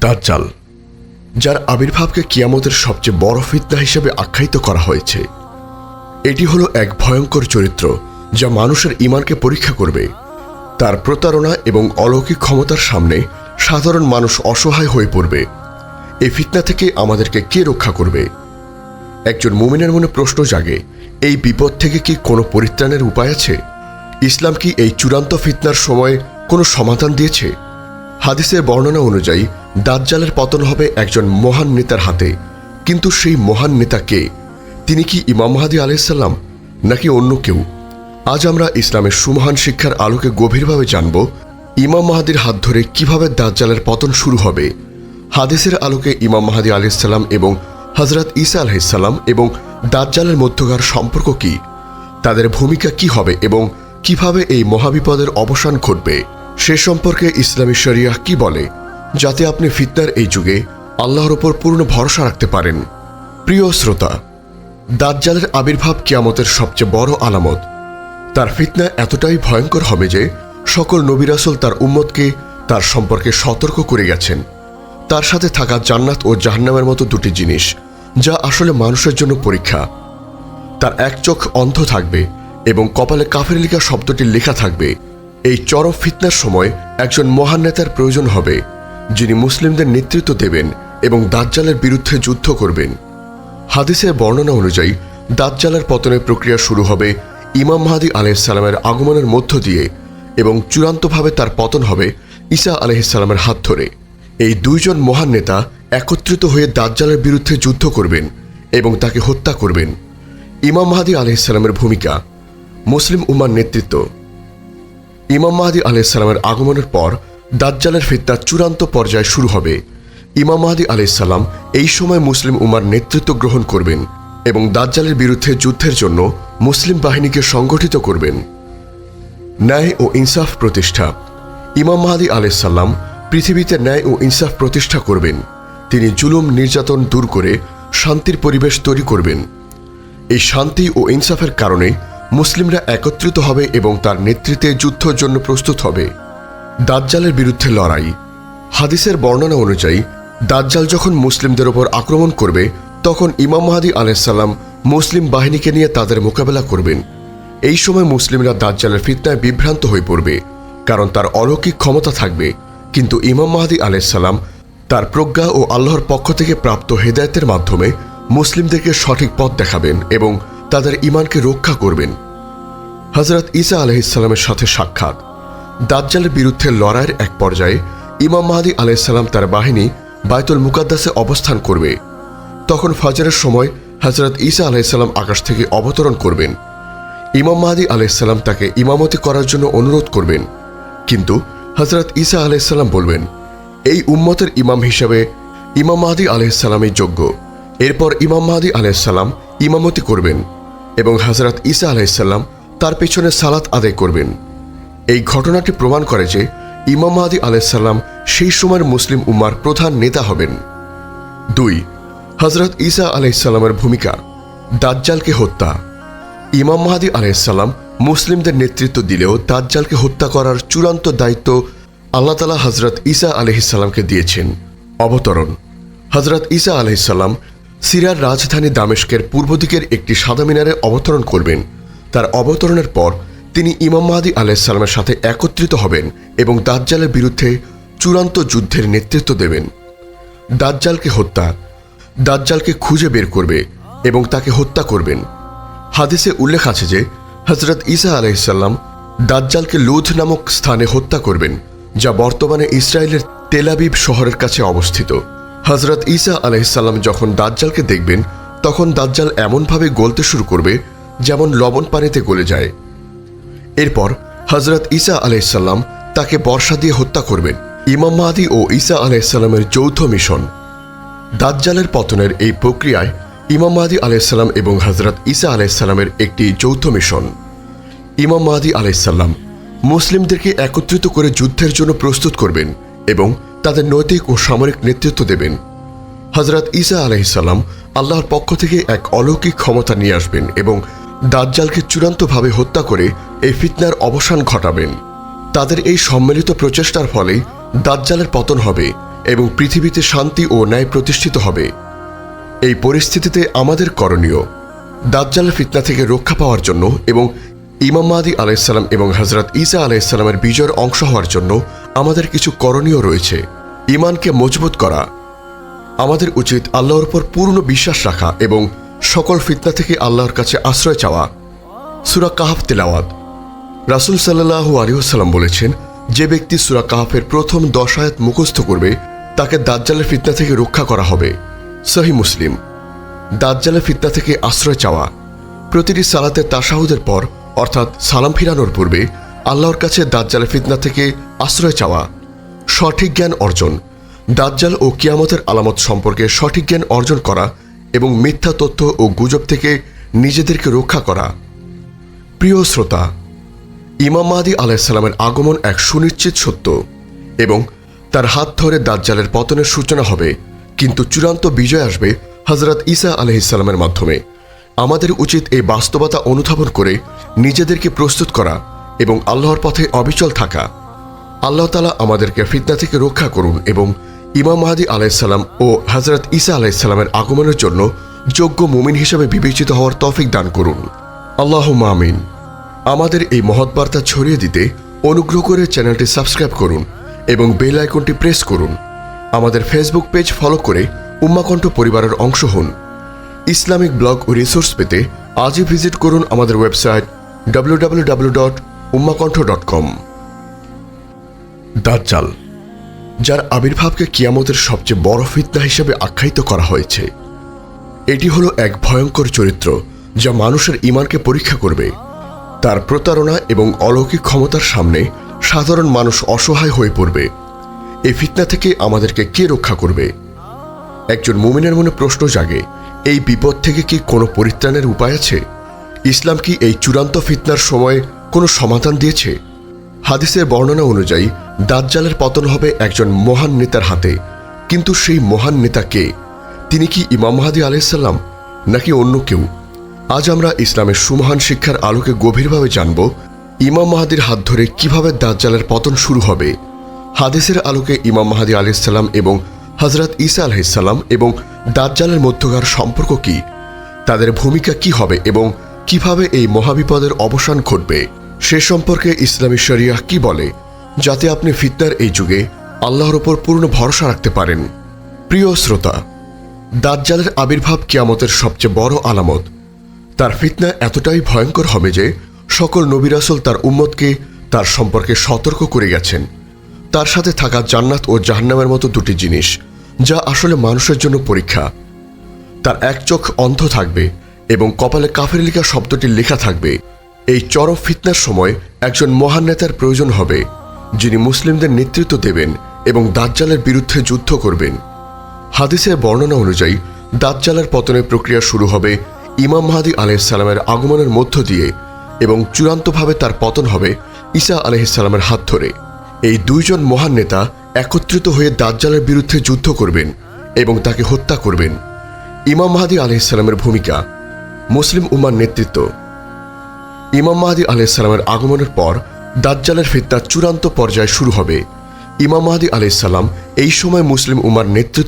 দাজ্জাল, যার আবির্ভাবকে কিয়ামতের সবচেয়ে বড় ফিতনা হিসেবে আখ্যায়িত করা হয়েছে। এটি হলো এক ভয়ঙ্কর চরিত্র যা মানুষের ইমানকে পরীক্ষা করবে। তার প্রতারণা এবং অলৌকিক ক্ষমতার সামনে সাধারণ মানুষ অসহায় হয়ে পড়বে। এই ফিতনা থেকে আমাদেরকে কে রক্ষা করবে? একজন মুমিনের মনে প্রশ্ন জাগে, এই বিপদ থেকে কি কোনো পরিত্রাণের উপায় আছে? ইসলাম কি এই চূড়ান্ত ফিতনার সময় কোনো সমাধান দিয়েছে? হাদিসের বর্ণনা অনুযায়ী, দাজ্জালের পতন হবে একজন মহান নেতার হাতে। কিন্তু সেই মহান নেতা কে? তিনি কি ইমাম মাহাদি আলাইসাল্লাম নাকি অন্য কেউ? আজ আমরা ইসলামের সুমহান শিক্ষার আলোকে গভীরভাবে জানব, ইমাম মাহাদির হাত ধরে কীভাবে দাজ্জালের পতন শুরু হবে। হাদিসের আলোকে ইমাম মাহাদি আলাইসাল্লাম এবং হজরত ঈসা আলাইসাল্লাম এবং দাজ্জালের মধ্যকার সম্পর্ক কি? তাদের ভূমিকা কি হবে এবং কীভাবে এই মহাবিপদের অবসান ঘটবে? সে সম্পর্কে ইসলামী শরিয়াহ কি বলে, যাতে আপনি ফিতনার এই যুগে আল্লাহর ওপর পূর্ণ ভরসা রাখতে পারেন। প্রিয় শ্রোতা, দাজ্জালের আবির্ভাব কিয়ামতের সবচেয়ে বড় আলামত। তার ফিতনা এতটাই ভয়ঙ্কর হবে যে সকল নবিরাসল তার উম্মতকে তার সম্পর্কে সতর্ক করে গেছেন। তার সাথে থাকা জান্নাত ও জাহান্নামের মতো দুটি জিনিস, যা আসলে মানুষের জন্য পরীক্ষা। তার এক চোখ অন্ধ থাকবে এবং কপালে কাফের লিখা শব্দটি লেখা থাকবে। এই চরম ফিতনার সময় একজন মহান নেতার প্রয়োজন হবে, যিনি মুসলিমদের নেতৃত্ব দেবেন এবং দাজ্জালের বিরুদ্ধে যুদ্ধ করবেন। হাদিসের বর্ণনা অনুযায়ী, দাজ্জালের পতনের প্রক্রিয়া শুরু হবে ইমাম মাহাদি আলহিসাল্লামের আগমনের মধ্য দিয়ে এবং চূড়ান্তভাবে তার পতন হবে ঈসা আলহিসাল্লামের হাত ধরে। এই দুইজন মহান নেতা একত্রিত হয়ে দাজ্জালের বিরুদ্ধে যুদ্ধ করবেন এবং তাকে হত্যা করবেন। ইমাম মাহাদি আলহিসাল্লামের ভূমিকা, মুসলিম উম্মার নেতৃত্ব। ইমাম মাহাদি আলাইসাল্লামের আগমনের পর দাজ্জালের ফিতনা চূড়ান্ত পর্যায়ে শুরু হবে। ইমাম মাহাদি আলাইসাল্লাম এই সময় মুসলিম উমার নেতৃত্ব গ্রহণ করবেন এবং দাজ্জালের বিরুদ্ধে যুদ্ধের জন্য মুসলিম বাহিনীকে সংগঠিত করবেন। ন্যায় ও ইনসাফ প্রতিষ্ঠা। ইমাম মাহাদি আলাইসাল্লাম পৃথিবীতে ন্যায় ও ইনসাফ প্রতিষ্ঠা করবেন। তিনি জুলুম, নির্যাতন দূর করে শান্তির পরিবেশ তৈরি করবেন। এই শান্তি ও ইনসাফের কারণে মুসলিমরা একত্রিত হবে এবং তার নেতৃত্বে যুদ্ধের জন্য প্রস্তুত হবে। দাজ্জালের বিরুদ্ধে লড়াই। হাদিসের বর্ণনা অনুযায়ী, দাজ্জাল যখন মুসলিমদের ওপর আক্রমণ করবে, তখন ইমাম মাহাদি আলাইসাল্লাম মুসলিম বাহিনীকে নিয়ে তাদের মোকাবেলা করবেন। এই সময় মুসলিমরা দাজ্জালের ফিতনায় বিভ্রান্ত হয়ে পড়বে, কারণ তার অলৌকিক ক্ষমতা থাকবে। কিন্তু ইমাম মাহাদি আলাইসাল্লাম তার প্রজ্ঞা ও আল্লাহর পক্ষ থেকে প্রাপ্ত হেদায়তের মাধ্যমে মুসলিমদেরকে সঠিক পথ দেখাবেন এবং তাদের ইমানকে রক্ষা করবেন। হজরত ঈসা আলহিসাল্লামের সাথে সাক্ষাৎ। দাজ্জালের বিরুদ্ধে লড়াইয়ের এক পর্যায়ে ইমাম মাহাদি আলাইসাল্লাম তার বাহিনী বায়তুল মুকাদ্দাসে অবস্থান করবে। তখন ফজরের সময় হজরত ইসা আলাইসাল্লাম আকাশ থেকে অবতরণ করবেন। ইমাম মাহাদি আলাইসাল্লাম তাকে ইমামতি করার জন্য অনুরোধ করবেন। কিন্তু হজরত ঈসা আলাইসাল্লাম বলবেন, এই উম্মতের ইমাম হিসাবে ইমাম মাহাদি আলাইসাল্লামই যোগ্য। এরপর ইমাম মাহাদি আলাইসাল্লাম ইমামতি করবেন। এবং হজরত ঈসা আলাইসাল্লাম তার পেছনে সালাত আদায় করবেন। এই ঘটনাটি প্রমাণ করে যে ইমাম মাহাদি আলাইসাল্লাম সেই সময়ের মুসলিম উম্মার প্রধান নেতা হবেন। দুই হজরত ঈসা আলাইসাল্লামের ভূমিকা, দাজ্জালকে হত্যা। ইমাম মাহাদি আলাইসাল্লাম মুসলিমদের নেতৃত্ব দিলেও দাজ্জালকে হত্যা করার চূড়ান্ত দায়িত্ব আল্লাহ তালা হজরত ঈসা আলহিসাল্লামকে দিয়েছেন। অবতরণ হজরত ঈসা আলহিসাল্লাম সিরিয়ার রাজধানী দামেস্কের পূর্ব দিকের একটি সাদা মিনারে অবতরণ করবেন। তার অবতরণের পর তিনি ইমাম মাহাদি আলাইসাল্লামের সাথে একত্রিত হবেন এবং দাজ্জালের বিরুদ্ধে চূড়ান্ত যুদ্ধের নেতৃত্ব দেবেন। দাজ্জালকে হত্যা, দাজ্জালকে খুঁজে বের করবে এবং তাকে হত্যা করবেন। হাদিসে উল্লেখ আছে যে হজরত ঈসা আলাইসাল্লাম দাজ্জালকে লুধ নামক স্থানে হত্যা করবেন, যা বর্তমানে ইসরায়েলের তেলাবিব শহরের কাছে অবস্থিত। হজরত ঈসা আলাইসাল্লাম যখন দাজ্জালকে দেখবেন, তখন দাজ্জাল এমনভাবে গলতে শুরু করবে যেমন লবণ পানিতে গলে যায়। এরপর হজরত ঈসা আলাইসাল্লাম তাকে বর্ষা দিয়ে হত্যা করবেন, ইমাম মাহাদি ও ঈসা আলাইসাল্লামের যৌথ মিশন। দাজ্জালের পতনের এই প্রক্রিয়ায় ইমাম মাহাদি আলাইসাল্লাম এবং হজরত ঈসা আলাইসাল্লামের একটি যৌথ মিশন। ইমাম মাহাদি আলাইসাল্লাম মুসলিমদেরকে একত্রিত করে যুদ্ধের জন্য প্রস্তুত করবেন এবং তাদের নৈতিক ও সামরিক নেতৃত্ব দেবেন। হজরত ইসা আলহিসাল্লাম আল্লাহর পক্ষ থেকে এক অলৌকিক ক্ষমতা নিয়ে আসবেন এবং দাজ্জালকে চূড়ান্তভাবে হত্যা করে এই ফিতনার অবসান ঘটাবেন। তাদের এই সম্মিলিত প্রচেষ্টার ফলে দাজ্জালের পতন হবে এবং পৃথিবীতে শান্তি ও ন্যায় প্রতিষ্ঠিত হবে। এই পরিস্থিতিতে আমাদের করণীয়, দাজ্জালের ফিতনা থেকে রক্ষা পাওয়ার জন্য এবং ইমাম মাহাদি আলাইসাল্লাম এবং হজরত ঈসা আলাইসাল্লামের বিজয়ের অংশ হওয়ার জন্য আমাদের কিছু করণীয় রয়েছে। ইমানকে মজবুত করা, আমাদের উচিত আল্লাহর উপর পূর্ণ বিশ্বাস রাখা এবং সকল ফিতনা থেকে আল্লাহর কাছে আশ্রয় চাওয়া। সুরা কাহাফ তেলাওয়াত। রাসুল সাল্লাহ আলিউসাল্লাম বলেছেন, যে ব্যক্তি সুরা কাহাফের প্রথম দশ আয়াত মুখস্থ করবে, তাকে দাজ্জালের ফিতনা থেকে রক্ষা করা হবে। সহি মুসলিম। দাজ্জালের ফিতনা থেকে আশ্রয় চাওয়া। প্রতিটি সালাতে তাসাহুদের পর অর্থাৎ সালাম ফিরানোর পূর্বে আল্লাহর কাছে দাজ্জালের ফিতনা থেকে আশ্রয় চাওয়া সঠিক জ্ঞান অর্জন, দাজ্জাল ও কিয়ামতের আলামত সম্পর্কে সঠিক জ্ঞান অর্জন করা এবং মিথ্যা তথ্য ও গুজব থেকে নিজেদেরকে রক্ষা করা। প্রিয় শ্রোতা, ইমাম মাহাদি আলাইসাল্লামের আগমন এক সুনিশ্চিত সত্য এবং তার হাত ধরে দাজ্জালের পতনের সূচনা হবে, কিন্তু চূড়ান্ত বিজয় আসবে হজরত ঈসা আলহিসাল্লামের মাধ্যমে। আমাদের উচিত এই বাস্তবতা অনুধাবন করে নিজেদেরকে প্রস্তুত করা এবং আল্লাহর পথে অবিচল থাকা। আল্লাহ তালা আমাদেরকে ফিতনা থেকে রক্ষা করুন এবং ইমাম মাহাদি আলাইসাল্লাম ও হজরত ইসা আলাইসাল্লামের আগমনের জন্য যোগ্য মুমিন হিসেবে বিবেচিত হওয়ার তফিক দান করুন। আল্লাহ মামিন আমাদের এই মহৎ বার্তা ছড়িয়ে দিতে অনুগ্রহ করে চ্যানেলটি সাবস্ক্রাইব করুন এবং বেল আইকনটি প্রেস করুন। আমাদের ফেসবুক পেজ ফলো করে উম্মাকণ্ঠ পরিবারের অংশ হন। ইসলামিক ব্লগ ও রিসোর্স পেতে আজই ভিজিট করুন আমাদের ওয়েবসাইট কম দাজ্জাল, যার আবির্ভাবকে কিয়ামতের সবচেয়ে বড় ফিতনা হিসেবে আখ্যায়িত করা হয়েছে। এটি হলো এক ভয়ঙ্কর চরিত্র যা মানুষের ইমানকে পরীক্ষা করবে। তার প্রতারণা এবং অলৌকিক ক্ষমতার সামনে সাধারণ মানুষ অসহায় হয়ে পড়বে। এই ফিতনা থেকে আমাদেরকে কে রক্ষা করবে? একজন মুমিনের মনে প্রশ্ন জাগে এই বিপদ থেকে কি কোনো পরিত্রাণের উপায় আছে? ইসলাম কি এই চূড়ান্ত ফিতনার সময়ে কোনো সমাধান দিয়েছে? হাদিসের বর্ণনা অনুযায়ী, দাজ্জালের পতন হবে একজন মহান নেতার হাতে। কিন্তু সেই মহান নেতা কে? তিনি কি ইমাম মাহাদি আলাইসাল্লাম নাকি অন্য কেউ? আজ আমরা ইসলামের সুমহান শিক্ষার আলোকে গভীরভাবে জানব, ইমাম মাহাদির হাত ধরে কীভাবে দাজ্জালের পতন শুরু হবে? হাদিসের আলোকে ইমাম মাহাদি আলাইসাল্লাম এবং হজরত ঈসা আলাইসাল্লাম এবং দাজ্জালের মধ্যকার সম্পর্ক কি? তাদের ভূমিকা কি হবে এবং কীভাবে এই মহাবিপদের অবসান ঘটবে? সে সম্পর্কে ইসলামী শরিয়াহ কি বলে? যাতে আপনি ফিতনার এই যুগে আল্লাহর ওপর পূর্ণ ভরসা রাখতে পারেন। প্রিয় শ্রোতা, দাজ্জালের আবির্ভাব কিয়ামতের সবচেয়ে বড় আলামত। তার ফিতনা এতটাই ভয়ঙ্কর হবে যে সকল নবিরাসল তার উম্মতকে তার সম্পর্কে সতর্ক করে গেছেন। তার সাথে থাকা জান্নাত ও জাহান্নামের মতো দুটি জিনিস। যা আসলে মানুষের জন্য পরীক্ষা। তার এক চোখ অন্ধ থাকবে এবং কপালে কাফের লিখা শব্দটি লেখা থাকবে। এই চরম ফিতনার সময় একজন মহান নেতার প্রয়োজন হবে, যিনি মুসলিমদের নেতৃত্ব দেবেন এবং দাজ্জালের বিরুদ্ধে যুদ্ধ করবেন। হাদিসের বর্ণনা অনুযায়ী, দাজ্জালের পতনের প্রক্রিয়া শুরু হবে ইমাম মাহাদি আলহিসাল্লামের আগমনের মধ্য দিয়ে এবং চূড়ান্তভাবে তার পতন হবে ঈসা আলহিসাল্লামের হাত ধরে। এই দুইজন মহান নেতা একত্রিত হয়ে দাজ্জালের বিরুদ্ধে যুদ্ধ করবেন এবং তাকে হত্যা করবেন। ইমাম মাহাদি আলহিসাল্লামের ভূমিকা, মুসলিম উমার নেতৃত্ব। ইমাম মাহাদি আলহিসাল্লামের আগমনের পর দাজ্জালের ফিতনা চূড়ান্ত পর্যায়ে শুরু হবে। ইমাম মাহাদি আলহিসাল্লাম এই সময় মুসলিম উমার নেতৃত্ব